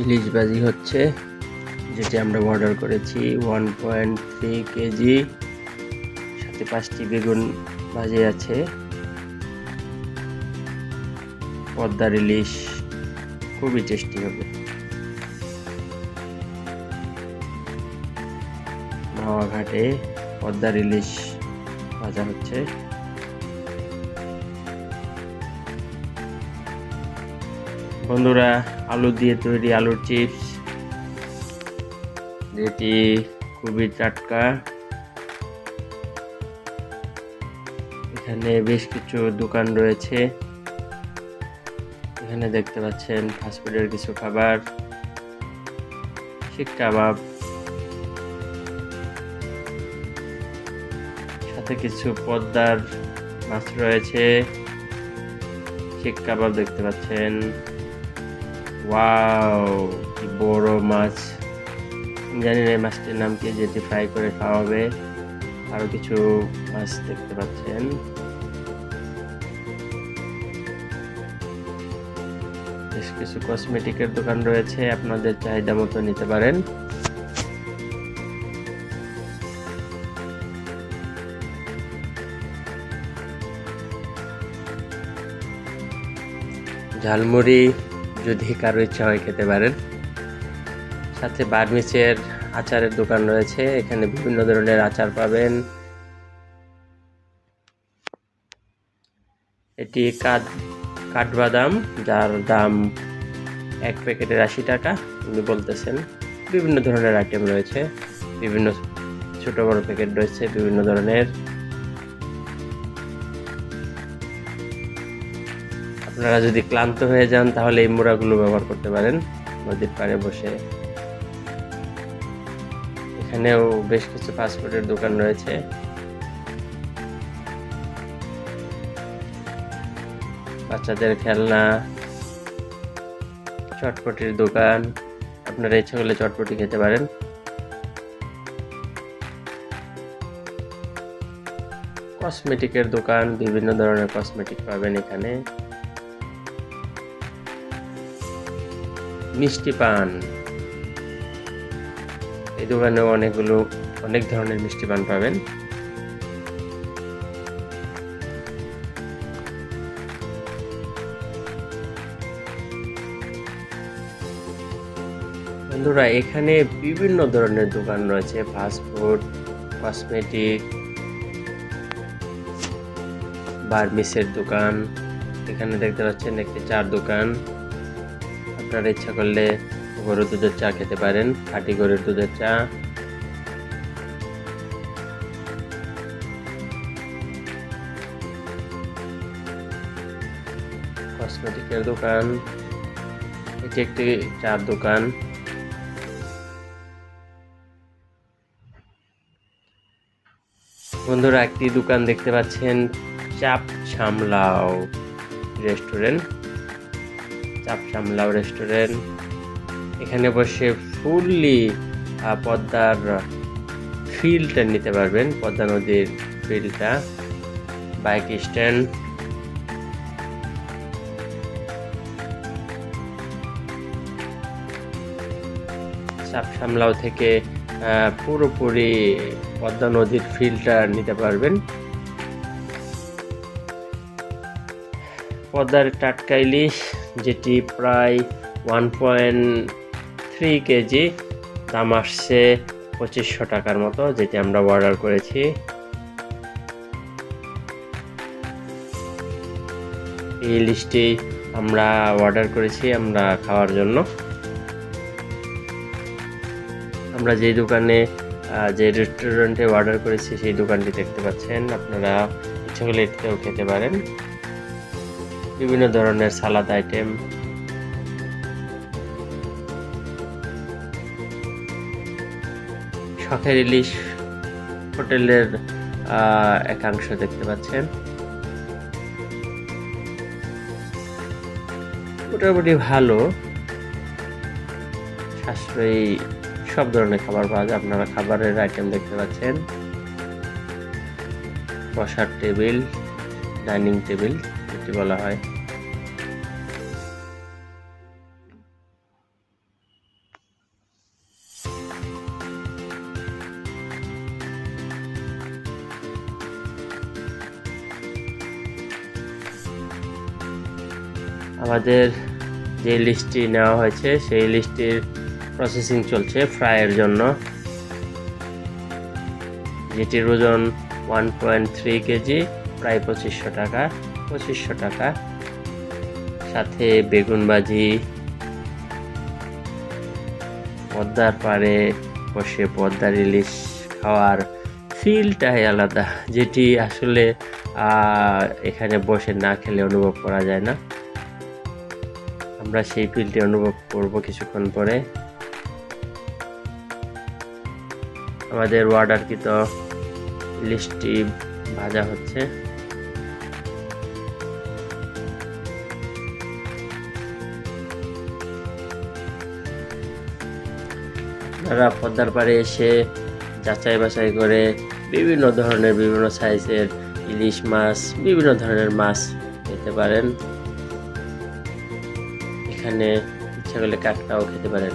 ইলিশ ভাজি হচ্ছে, যেটি আমরা অর্ডার করেছি ওয়ান পয়েন্ট থ্রি কেজি। সাথে পাঁচটি বেগুন ভাজি আছে। পদ্মার ইলিশ খুবই টেস্টি হবে। ঘাটে পদ্মার ইলিশ ভাজা হচ্ছে। বন্ধুরা আলু দিয়ে তৈরি আলুর চিপস। যেটি খুবই টাটকা। এখানে বেশ কিছু দোকান রয়েছে। এখানে দেখতে পাচ্ছেন ফাস্টফুডের কিছু খাবার। শিক কাবাব। সাথে কিছু পদ্মার মাছ রয়েছে। শিক কাবাব দেখতে পাচ্ছেন। ওয়াও কি বড় মাছ। জানি না মাছটির নাম কি যেটি ফ্রাই করে খাওয়া হবে আরও কিছু মাছ দেখতে পাচ্ছেন। বেশ কিছু কসমেটিকের দোকান রয়েছে, আপনাদের চাহিদা মতো নিতে পারেন। ঝালমুড়ি যদি কারও ইচ্ছা হয় খেতে পারেন। সাথে বার্মিসের আচারের দোকান রয়েছে, এখানে বিভিন্ন ধরনের আচার পাবেন। এটি কাঠ, কাঠবাদাম, যার দাম এক প্যাকেটের আশি টাকা, উনি বলতেছেন। বিভিন্ন ধরনের আইটেম রয়েছে, বিভিন্ন ছোট বড় প্যাকেট রয়েছে, বিভিন্ন ধরনের। আপনারা যদি ক্লান্ত হয়ে যান, তাহলে এই মোড়াগুলো ব্যবহার করতে পারেন। নদীর পাড়ে বসে। এখানেও বেশ কিছু ফাস্টফুডের দোকান রয়েছে। বাচ্চাদের খেলনা, চটপটির দোকান। আপনারা ইচ্ছা করলে চটপটি খেতে পারেন। কসমেটিকের দোকান, বিভিন্ন ধরনের কসমেটিক পাবেন এখানে। মিষ্টি পান। এই দোকানেও অনেকগুলো, অনেক ধরনের মিষ্টি পান পাবেন। বন্ধুরা, এখানে বিভিন্ন ধরনের দোকান রয়েছে ফাস্টফুড কসমেটিক বার্মিসের দোকান। এখানে দেখতে পাচ্ছেন একটি চার দোকান। আপনারা ইচ্ছা করলে গরুর দুধের চা খেতে পারেন, খাঁটি গরুর দুধের চা। কসমেটিকের দোকান, এটি একটি চার দোকান। বন্ধুরা, একটি দোকান দেখতে পাচ্ছেন, চাপ সামলাও রেস্টুরেন্ট। চাপ সামলাও রেস্টুরেন্ট এখানে বসে ফুললি পদ্মার ফিলটা নিতে পারবেন, পদ্মা নদীর ফিলটা বাইক স্ট্যান্ড চাপ সামলাও থেকে পুরোপুরি পদ্মা নদীর ফিলটা নিতে পারবেন। পদ্মার টাটকা ইলিশ যেটি প্রায় ওয়ান পয়েন্ট থ্রি কেজি দাম আসছে পঁচিশশো টাকার মতো, যেটি আমরা অর্ডার করেছি। এই ইলিশটি আমরা অর্ডার করেছি আমরা খাওয়ার জন্য। আমরা যেই দোকানে যে রেস্টুরেন্টে অর্ডার করেছি সেই দোকানটি দেখতে পাচ্ছেন। আপনারা ইচ্ছা এটিতেও খেতে পারেন। বিভিন্ন ধরনের সালাদ আইটেম। শখের ইলিশ হোটেলের একাংশ দেখতে পাচ্ছেন। মোটামুটি ভালো। সাশ্রয়ী সব ধরনের খাবার পাওয়া যায়। আপনারা খাবারের আইটেম দেখতে পাচ্ছেন। বসার টেবিল, ডাইনিং টেবিল, যেটি বলা হয়। আমাদের যে লিস্টটি নেওয়া হয়েছে, সেই লিস্টটির প্রসেসিং চলছে ফ্রাইয়ের জন্য। যেটির ওজন ওয়ান পয়েন্ট থ্রি কেজি, প্রায় পঁচিশশো টাকা পঁচিশশো টাকা। সাথে বেগুন ভাজি, পদ্মার পাড়ে বসে পদ্মার ইলিশ খাওয়ার ফিলটাই আলাদা, যেটি আসলে এখানে বসে না খেলে অনুভব করা যায় না। আমরা সেই ফিলটি অনুভব করব কিছুক্ষণ পরে। আমাদের অর্ডারকৃত ইলিশটি ভাজা হচ্ছে। আপনারা পদ্মার পাড়ে এসে যাচাই বাছাই করে বিভিন্ন ধরনের, বিভিন্ন সাইজের ইলিশ মাছ, বিভিন্ন ধরনের মাছ খেতে পারেন। এখানে ইচ্ছা করলে কাঁকড়াও খেতে পারেন।